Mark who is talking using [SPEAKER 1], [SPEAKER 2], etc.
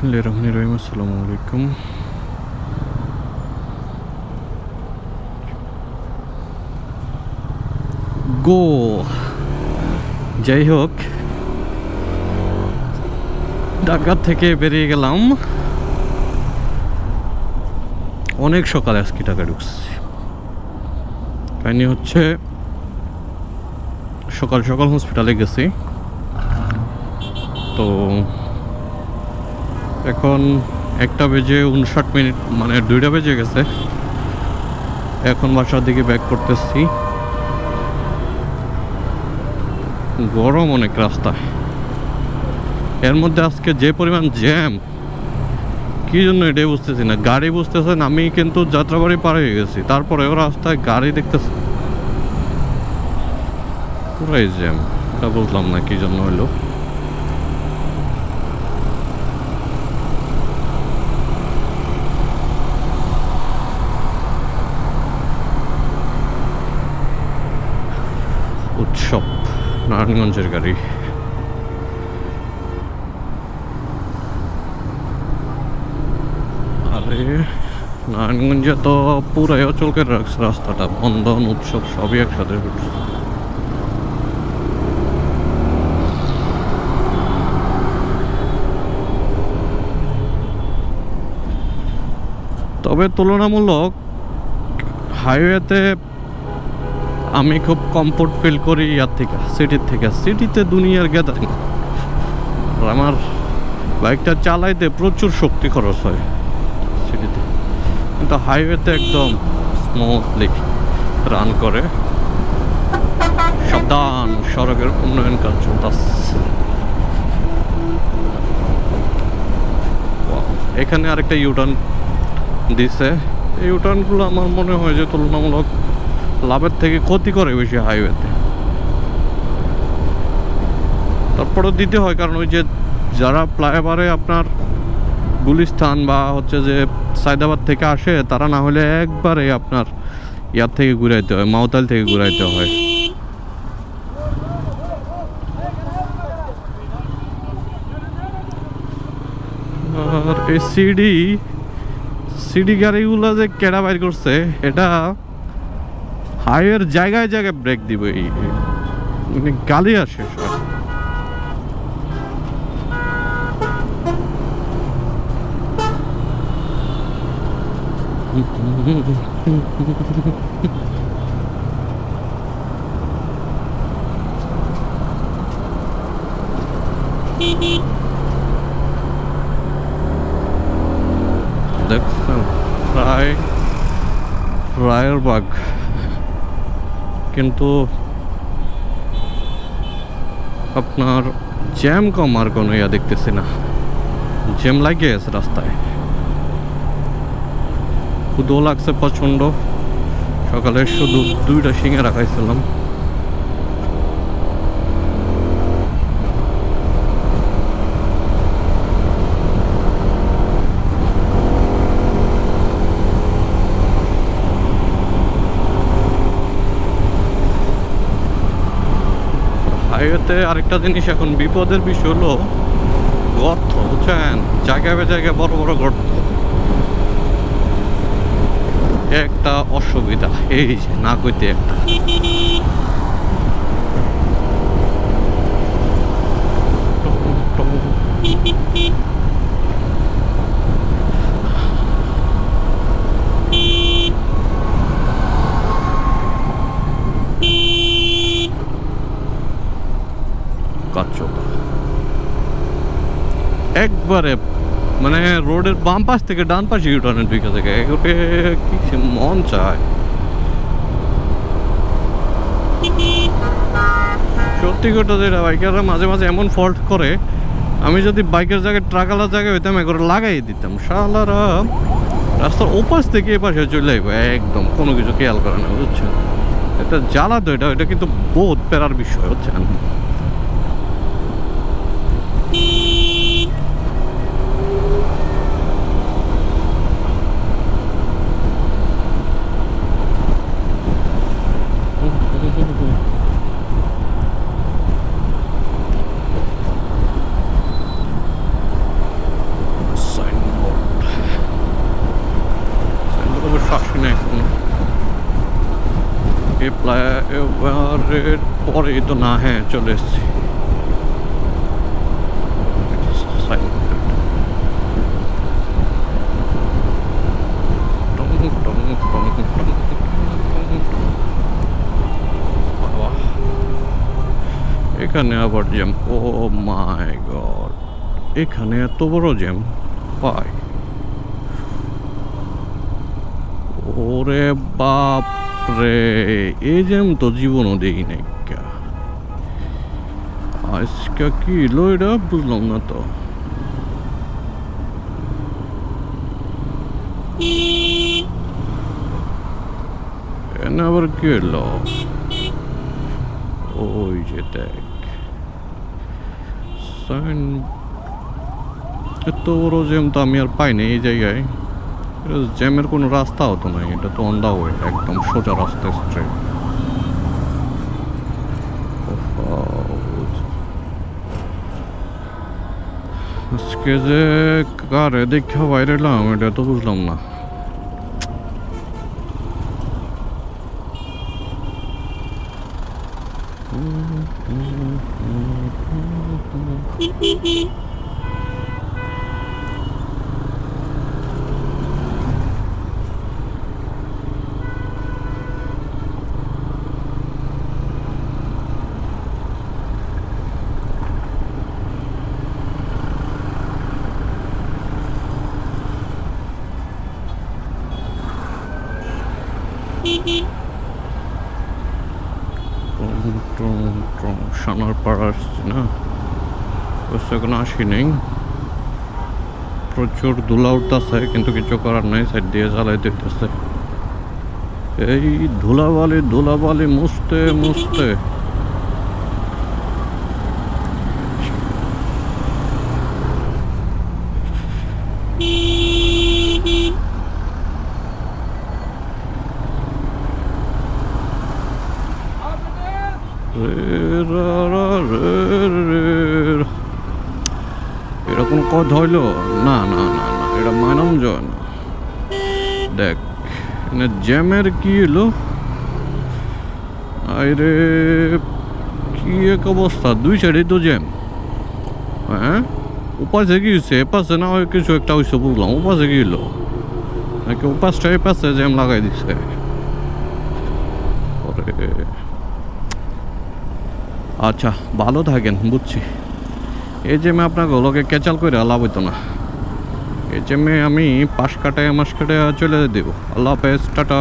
[SPEAKER 1] বিসমিল্লাহির রহমানির রহিম, আসসালামু আলাইকুম। গো যাই হোক ঢাকা থেকে বেরিয়ে গেলাম। অনেক সকালে আজকে ঢাকা ঢুকছি। কাহিনি হচ্ছে, সকাল সকাল হসপিটালে গেছি। তো এখন একটা বেজে উনষাট মিনিট মানে দুইটা বেজে গেছে। এখন বাসার দিকে ব্যাক করতেছি। গরম অনেক রাস্তায়। এর মধ্যে আজকে যে পরিমাণ জ্যাম কি জন্য এটাই বুঝতেছি না। গাড়ি বুঝতেছেন আমি কিন্তু যাত্রাবাড়ি পার হয়ে গেছি। তারপরে তারপরেও রাস্তায় গাড়ি দেখতেছি। পুরাই জ্যাম এটা বুঝলাম না কি জন্য হলো। উৎসব, নারায়ণগঞ্জের গাড়ি। আরে, নারায়ণগঞ্জে তো পুরাই অচল করে রাখছে, রাস্তাটা, বন্ধন, উৎসব, সবই একসাথে ঘটছে। তবে তুলনামূলক হাইওয়েতে আমি খুব কমফোর্ট ফিল করি ইয়ার থেকে সিটির থেকে। সিটিতে দুনিয়ার গ্যাদারিং আর আমার বাইকটা চালাইতে প্রচুর শক্তি খরচ হয় সিটিতে কিন্তু হাইওয়েতে একদম স্মুথলি রান করে। সাবধান সড়কের উন্নয়ন কাজ চলতেছে এখানে আরেকটা ইউটার্ন দিছে। এই ইউটার্নগুলো আমার মনে হয় যে তুলনামূলক লাভের থেকে ক্ষতি করে বেশি হাইওয়েতে তারপরে দিতে হয়, কারণ ওই যে যারা ফ্লাইওভারে আপনার গুলিস্তান বা হচ্ছে যে সায়দাবাদ থেকে আসে, তারা না হলে একবারে আপনার ইয়ার থেকে ঘুরাইতে হয়, মাওতাল থেকে ঘুরাইতে হয়। আর এই সিডি সিডি গাড়িগুলো যে কেডা বাইর করছে, এটা হাইওয়ের জায়গায় জায়গায় ব্রেক দিব এই মানে গালি আসে সব দেখছেন? প্রায় রায়ের বাগ কিন্তু আপনার জ্যাম কম আর কোনো ইয়া দেখতেছি না। জ্যাম লাগিয়ে আছে রাস্তায়। ক্ষুদো লাগছে প্রচণ্ড। সকালে শুধু দুইটা শিঙে রাখাইছিলাম। হাইওয়েতে আরেকটা জিনিস এখন, বিপদের বিষয় হলো গর্ত, বুঝছেন? জায়গায় জায়গায় বড় বড় গর্ত। একটা অসুবিধা, এই যে, না কইতে একটা। একবারে মানে রোডের বাম পাশ থেকে ডান পাশে ইউটার্নের দিকে থেকে ওকে কি মন চায়। সত্যি কথা যেটা, বাইকাররা মাঝে মাঝে এমন ফল্ট করে, আমি যদি বাইকের জায়গায় ট্রাকালার জায়গায় হইতাম, একবার লাগাই দিতাম। শালারা, রাস্তার ওপাশ থেকে এপাশে চলে আইব, একদম, কোনো কিছু খেয়াল করে না, বুঝছেন? এটা জ্বালা তো এটা এটা কিন্তু বহুত প্যারার বিষয় বুঝছেন ফ্লাইওভারের পরেই তো না হ্যাঁ চলে এসছি বাবা। এখানে আবার জ্যাম ও মাই গড এখানে এত বড় জ্যাম পাই ওরে বাপ রে এই জ্যাম তো জীবনও দেখি নাই। আজকে কি এলো এটা বুঝলাম না তো। এনে আবার কি এলো ওই যে দেখ। সাইন, এত বড় জ্যাম তো আমি আর পাইনি এই জায়গায়। জ্যামের কোনো রাস্তা হতো না, এটা তো অন দা একদম সোজা রাস্তা স্ট্রেট আজকে যে কারে দেখা বাইরে এলাম, এটা তো বুঝলাম না। টুম সানার পাড়া আসছি না। এখন আসি নেই প্রচুর ধুলা উঠতেছে, কিন্তু কিছু করার নাই সাইড দিয়ে জ্বালাই হইতেছে এই ধুলাবালি ধুলাবালি মুছতে মুছতে। এটা কোনো কথা হইল? না না না না, এটা মানাম যায় না দেখ এখানে জ্যামের কি এলো আরে কি এক অবস্থা, দুই সাইডে তো জ্যাম। হ্যাঁ? উপাসে কি হয়েছে এপাশে না হয় কিছু একটা হয়েছে বুঝলাম উপাসে কি নাকি উপাসটা এপাশে জ্যাম লাগাই দিছে? আচ্ছা ভালো থাকেন, বুঝছি। এই যে আমি আপনার গলকে ক্যাচাল করে লাভ হইতো না। এই আমি আমি পাশ কাটায় মাস কাটায় চলে দেবো আল্লাহ হাফেজ, টাটা।